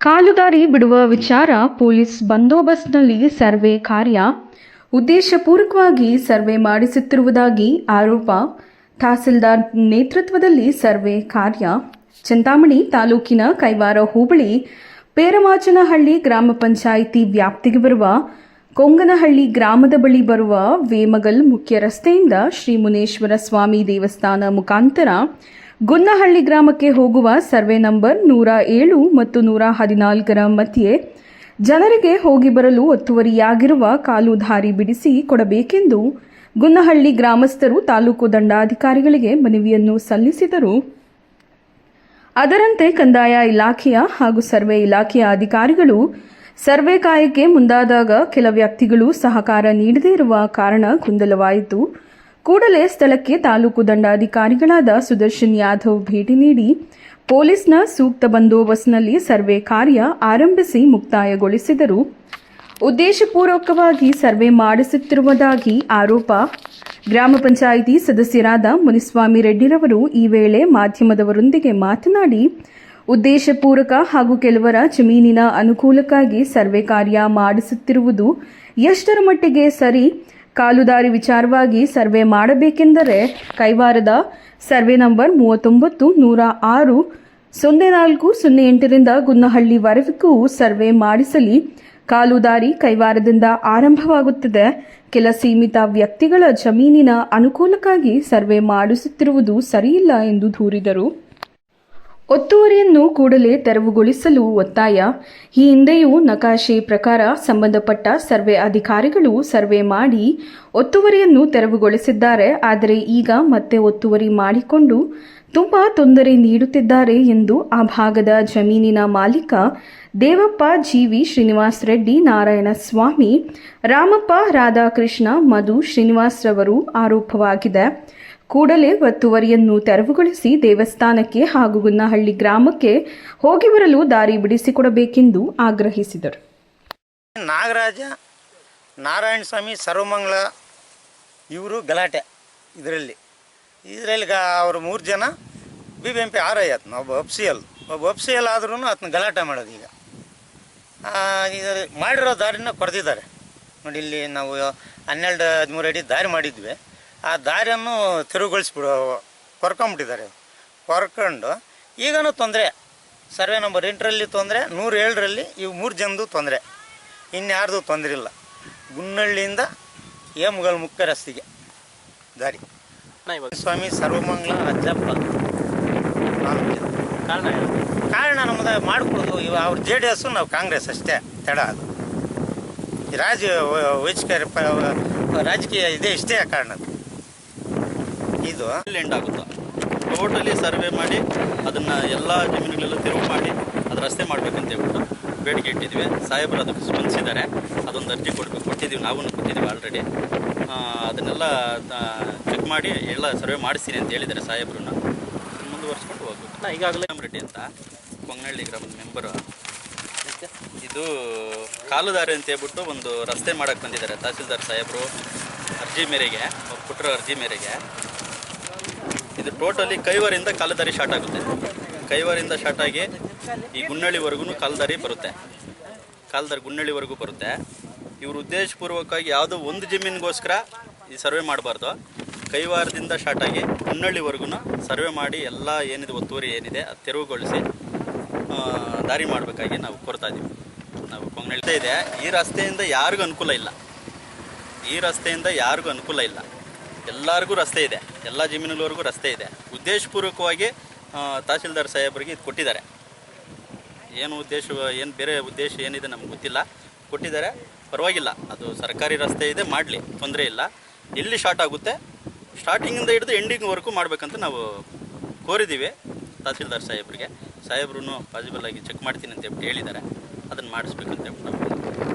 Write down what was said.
ಕಾಲುದಾರಿ ಬಿಡುವ ವಿಚಾರ police ಬಂದೋಬಸ್ತ್ನಲ್ಲಿ survey ಕಾರ್ಯ. ಉದ್ದೇಶಪೂರ್ವಕವಾಗಿ ಸರ್ವೆ ಮಾಡಿಸುತ್ತಿರುವುದಾಗಿ ಆರೋಪ. ತಹಸೀಲ್ದಾರ್ ನೇತೃತ್ವದಲ್ಲಿ ಸರ್ವೆ ಕಾರ್ಯ. ಚಿಂತಾಮಣಿ ತಾಲೂಕಿನ ಕೈವಾರ ಹೋಬಳಿ, ಪೇರಮಾಚನಹಳ್ಳಿ ಗ್ರಾಮ ಪಂಚಾಯಿತಿ ವ್ಯಾಪ್ತಿಗೆ ಬರುವ ಕೊಂಗನಹಳ್ಳಿ ಗ್ರಾಮದ ಬಳಿ ಬರುವ ವೇಮಗಲ್ ಮುಖ್ಯ ರಸ್ತೆಯಿಂದ ಶ್ರೀ ಮುನೇಶ್ವರ ಸ್ವಾಮಿ ದೇವಸ್ಥಾನ ಮುಖಾಂತರ ಗುನ್ನಹಳ್ಳಿ ಗ್ರಾಮಕ್ಕೆ ಹೋಗುವ ಸರ್ವೆ ನಂಬರ್ ನೂರ ಏಳು ಮತ್ತು ನೂರ ಹದಿನಾಲ್ಕರ ಮಧ್ಯೆ ಜನರಿಗೆ ಹೋಗಿ ಬರಲು ಒತ್ತುವರಿಯಾಗಿರುವ ಕಾಲು ದಾರಿ ಬಿಡಿಸಿ ಕೊಡಬೇಕೆಂದು ಗುನ್ನಹಳ್ಳಿ ಗ್ರಾಮಸ್ಥರು ತಾಲೂಕು ದಂಡಾಧಿಕಾರಿಗಳಿಗೆ ಮನವಿಯನ್ನು ಸಲ್ಲಿಸಿದರು. ಅದರಂತೆ ಕಂದಾಯ ಇಲಾಖೆಯ ಹಾಗೂ ಸರ್ವೆ ಇಲಾಖೆಯ ಅಧಿಕಾರಿಗಳು ಸರ್ವೆ ಕಾಯಕ್ಕೆ ಮುಂದಾದಾಗ ಕೆಲ ವ್ಯಕ್ತಿಗಳು ಸಹಕಾರ ನೀಡದೇ ಇರುವ ಕಾರಣ ಗೊಂದಲವಾಯಿತು. ಕೂಡಲೇ ಸ್ಥಳಕ್ಕೆ ತಾಲೂಕು ದಂಡಾಧಿಕಾರಿಗಳಾದ ಸುದರ್ಶನ್ ಯಾದವ್ ಭೇಟಿ ನೀಡಿ ಪೊಲೀಸ್ನ ಸೂಕ್ತ ಬಂದೋಬಸ್ತ್ನಲ್ಲಿ ಸರ್ವೆ ಕಾರ್ಯ ಆರಂಭಿಸಿ ಮುಕ್ತಾಯಗೊಳಿಸಿದರು. ಉದ್ದೇಶಪೂರ್ವಕವಾಗಿ ಸರ್ವೆ ಮಾಡಿಸುತ್ತಿರುವುದಾಗಿ ಆರೋಪ. ಗ್ರಾಮ ಪಂಚಾಯಿತಿ ಸದಸ್ಯರಾದ ಮುನಿಸ್ವಾಮಿ ರೆಡ್ಡಿರವರು ಈ ವೇಳೆ ಮಾಧ್ಯಮದವರೊಂದಿಗೆ ಮಾತನಾಡಿ, ಉದ್ದೇಶಪೂರ್ವಕ ಹಾಗೂ ಕೆಲವರ ಜಮೀನಿನ ಅನುಕೂಲಕ್ಕಾಗಿ ಸರ್ವೆ ಕಾರ್ಯ ಮಾಡಿಸುತ್ತಿರುವುದು ಎಷ್ಟರ ಮಟ್ಟಿಗೆ ಸರಿ ಕಾಲುದಾರಿ ವಿಚಾರವಾಗಿ ಸರ್ವೆ ಮಾಡಬೇಕೆಂದರೆ ಕೈವಾರದ ಸರ್ವೆ ನಂಬರ್ ಮೂವತ್ತೊಂಬತ್ತು, ನೂರ ಆರು, ಸೊನ್ನೆ ನಾಲ್ಕು, ಸೊನ್ನೆ ಎಂಟರಿಂದ ಗುನ್ನಹಳ್ಳಿವರೆಗೂ ಸರ್ವೆ ಮಾಡಿಸಲಿ. ಕಾಲುದಾರಿ ಕೈವಾರದಿಂದ ಆರಂಭವಾಗುತ್ತದೆ. ಕೆಲ ಸೀಮಿತ ವ್ಯಕ್ತಿಗಳ ಜಮೀನಿನ ಅನುಕೂಲಕ್ಕಾಗಿ ಸರ್ವೆ ಮಾಡಿಸುತ್ತಿರುವುದು ಸರಿಯಿಲ್ಲ ಎಂದು ದೂರಿದರು. ಒತ್ತುವರಿಯನ್ನು ಕೂಡಲೇ ತೆರವುಗೊಳಿಸಲು ಒತ್ತಾಯ. ಈ ಹಿಂದೆಯೂ ನಕಾಶೆ ಪ್ರಕಾರ ಸಂಬಂಧಪಟ್ಟ ಸರ್ವೆ ಅಧಿಕಾರಿಗಳು ಸರ್ವೆ ಮಾಡಿ ಒತ್ತುವರಿಯನ್ನು ತೆರವುಗೊಳಿಸಿದ್ದಾರೆ. ಆದರೆ ಈಗ ಮತ್ತೆ ಒತ್ತುವರಿ ಮಾಡಿಕೊಂಡು ತುಂಬಾ ತೊಂದರೆ ನೀಡುತ್ತಿದ್ದಾರೆ ಎಂದು ಆ ಭಾಗದ ಜಮೀನಿನ ಮಾಲೀಕ ದೇವಪ್ಪ ಜಿವಿ ಶ್ರೀನಿವಾಸ್ ರೆಡ್ಡಿ, ನಾರಾಯಣ ಸ್ವಾಮಿ, ರಾಮಪ್ಪ ರಾಧಾಕೃಷ್ಣ, ಮಧು ಶ್ರೀನಿವಾಸ್ ರವರು ಆರೋಪವಾಗಿದೆ. ಕೂಡಲೇ ಒತ್ತುವರಿಯನ್ನು ತೆರವುಗೊಳಿಸಿ ದೇವಸ್ಥಾನಕ್ಕೆ ಹಾಗೂ ಗುನ್ನಹಳ್ಳಿ ಗ್ರಾಮಕ್ಕೆ ಹೋಗಿ ಬರಲು ದಾರಿ ಬಿಡಿಸಿಕೊಡಬೇಕೆಂದು ಆಗ್ರಹಿಸಿದರು. ನಾಗರಾಜ, ನಾರಾಯಣ ಸ್ವಾಮಿ, ಸರ್ವಮಂಗಳ ಇವರು ಗಲಾಟೆ ಇದರಲ್ಲಿ. ಇದರಲ್ಲಿ ಅವರು ಮೂರು ಜನ B B M P R I ಆತನ ಒಬ್ಬ ಎಲ್ ಒಬ್ಬ ಎಲ್ ಆದ್ರೂ ಆತನ ಗಲಾಟೆ ಮಾಡೋದು ಈಗ ಮಾಡಿರೋ ದಾರಿನ ಕೊರೆದಿದ್ದಾರೆ. ನೋಡಿ, ಇಲ್ಲಿ ನಾವು ಹನ್ನೆರಡು ಹದಿಮೂರು ಅಡಿ ದಾರಿ ಮಾಡಿದ್ವಿ. ಆ ದಾರಿಯನ್ನು ತೆರವುಗೊಳಿಸ್ಬಿಡು ಕೊರ್ಕೊಂಬಿಟ್ಟಿದ್ದಾರೆ. ಕೊರ್ಕೊಂಡು ಈಗನೂ ತೊಂದರೆ. ಸರ್ವೆ ನಂಬರ್ ಎಂಟರಲ್ಲಿ ತೊಂದರೆ ನೂರ ಏಳರಲ್ಲಿ ಇವು ಮೂರು ಜನದ್ದು ತೊಂದರೆ. ಇನ್ಯಾರ್ದು ತೊಂದರೆ ಇಲ್ಲ. ಗುನ್ನಳ್ಳಿಯಿಂದ ಏಮುಗಲ್ ಮುಖ್ಯ ರಸ್ತೆಗೆ ದಾರಿ. ಸ್ವಾಮಿ ಸರ್ವಮಂಗಲ ಅಜ್ಜಪ್ಪ ಕಾರಣ? ಕಾರಣ ನಮ್ಮದ ಮಾಡಿಕೊಡೋದು ಇವ ಅವ್ರ ಜೆ ಡಿ ಎಸ್ಸು ನಾವು ಕಾಂಗ್ರೆಸ್ ಅಷ್ಟೇ ತಡ ಅದು. ರಾಜ ವೈಜ್ಞಾನಿಕ ಪ- ರಾಜಕೀಯ ಇದೆ ಇಷ್ಟೇ ಕಾರಣ ಇದು ಎಂಡ್ ಆಗುತ್ತೆ? ಟೋಟಲಿ ಸರ್ವೆ ಮಾಡಿ, ಅದನ್ನು ಎಲ್ಲ ಜಮೀನುಗಳೆಲ್ಲ ತೆರವು ಮಾಡಿ ಅದು ರಸ್ತೆ ಮಾಡಬೇಕಂತ ಹೇಳ್ಬಿಟ್ಟು ಬೇಡಿಕೆ ಇಟ್ಟಿದ್ವಿ. ಸಾಹೇಬರು ಅದಕ್ಕೆ ಸ್ಪಂದಿಸಿದ್ದಾರೆ. ಅದೊಂದು ಅರ್ಜಿ ಕೊಡ್ಬೇಕು. ಕೊಟ್ಟಿದ್ದೀವಿ ನಾವು ಕೊಟ್ಟಿದ್ದೀವಿ ಆಲ್ರೆಡಿ ಅದನ್ನೆಲ್ಲ ಚೆಕ್ ಮಾಡಿ, ಎಲ್ಲ ಸರ್ವೆ ಮಾಡಿಸ್ತೀನಿ ಅಂತ ಹೇಳಿದ್ದಾರೆ ಸಾಹೇಬ್ರನ್ನ. ಮುಂದುವರ್ಸ್ಕೊಂಡು ಹೋಗ್ಬೇಕು. ನಾ ಈಗಾಗಲೇ ಅಮ್ರೆಡ್ಡಿ ಅಂತ ಕೊಂಗನಹಳ್ಳಿ ಗ್ರಾಮದ ಮೆಂಬರು ಇದು ಕಾಲುದಾರಿ ಅಂತ ಹೇಳ್ಬಿಟ್ಟು ಒಂದು ರಸ್ತೆ ಮಾಡೋಕ್ಕೆ ಬಂದಿದ್ದಾರೆ. ತಹಸೀಲ್ದಾರ್ ಸಾಹೇಬರು ಅರ್ಜಿ ಮೇರೆಗೆ, ಅವ್ರು ಕೊಟ್ಟಿರೋ ಅರ್ಜಿ ಮೇರೆಗೆ. ಇದು ಟೋಟಲಿ ಕೈವರಿಂದ ಕಾಲುದಾರಿ ಶಾರ್ಟ್ ಆಗುತ್ತೆ. ಕೈವರಿಂದ ಶಾರ್ಟ್ ಆಗಿ ಈ ಗುನ್ನಳ್ಳಿವರೆಗೂ ಕಾಲುದಾರಿ ಬರುತ್ತೆ. ಕಾಲುದಾರಿ ಗುನ್ನಳ್ಳಿವರೆಗೂ ಬರುತ್ತೆ. ಇವರು ಉದ್ದೇಶಪೂರ್ವಕವಾಗಿ ಯಾವುದೋ ಒಂದು ಜಮೀನಿಗೋಸ್ಕರ ಈ ಸರ್ವೆ ಮಾಡಬಾರ್ದು. ಕೈವಾರದಿಂದ ಸ್ಟಾರ್ಟ್ ಆಗಿ ಗುನ್ನಳ್ಳಿವರೆಗೂ ಸರ್ವೆ ಮಾಡಿ ಎಲ್ಲ ಏನಿದೆ, ಒತ್ತುವರಿ ಏನಿದೆ, ಅದು ತೆರವುಗೊಳಿಸಿ ದಾರಿ ಮಾಡಬೇಕಾಗಿ ನಾವು ಕೋರ್ತಾ ಇದ್ದೀವಿ ನಾವು ಕೊಂಗನಳ್ಳಿ ಇದೆ. ಈ ರಸ್ತೆಯಿಂದ ಯಾರಿಗೂ ಅನುಕೂಲ ಇಲ್ಲ. ಈ ರಸ್ತೆಯಿಂದ ಯಾರಿಗೂ ಅನುಕೂಲ ಇಲ್ಲ. ಎಲ್ಲರಿಗೂ ರಸ್ತೆ ಇದೆ. ಎಲ್ಲ ಜಮೀನುಗಳವರೆಗೂ ರಸ್ತೆ ಇದೆ. ಉದ್ದೇಶಪೂರ್ವಕವಾಗಿ ತಹಸೀಲ್ದಾರ್ ಸಾಹೇಬರಿಗೆ ಇದು ಕೊಟ್ಟಿದ್ದಾರೆ. ಏನು ಉದ್ದೇಶ, ಏನು ಬೇರೆ ಉದ್ದೇಶ ಏನಿದೆ ನಮ್ಗೆ ಗೊತ್ತಿಲ್ಲ. ಕೊಟ್ಟಿದ್ದಾರೆ. ಪರವಾಗಿಲ್ಲ. ಅದು ಸರ್ಕಾರಿ ರಸ್ತೆ ಇದೆ, ಮಾಡಲಿ. ತೊಂದರೆ ಇಲ್ಲ. ಎಲ್ಲಿ ಶಾರ್ಟ್ ಆಗುತ್ತೆ. ಸ್ಟಾರ್ಟಿಂಗಿಂದ ಹಿಡಿದು ಎಂಡಿಂಗ್ವರೆಗೂ ಮಾಡಬೇಕಂತ ನಾವು ಕೋರಿದ್ದೀವಿ ತಹಸೀಲ್ದಾರ್ ಸಾಹೇಬ್ರಿಗೆ. ಸಾಹೇಬ್ರು ಪಾಸಿಬಲ್ ಆಗಿ ಚೆಕ್ ಮಾಡ್ತೀನಿ ಅಂತ ಹೇಳಿದ್ದಾರೆ. ಅದನ್ನು ಮಾಡಿಸ್ಬೇಕಂತ ಹೇಳ್ಬಿಟ್ಟು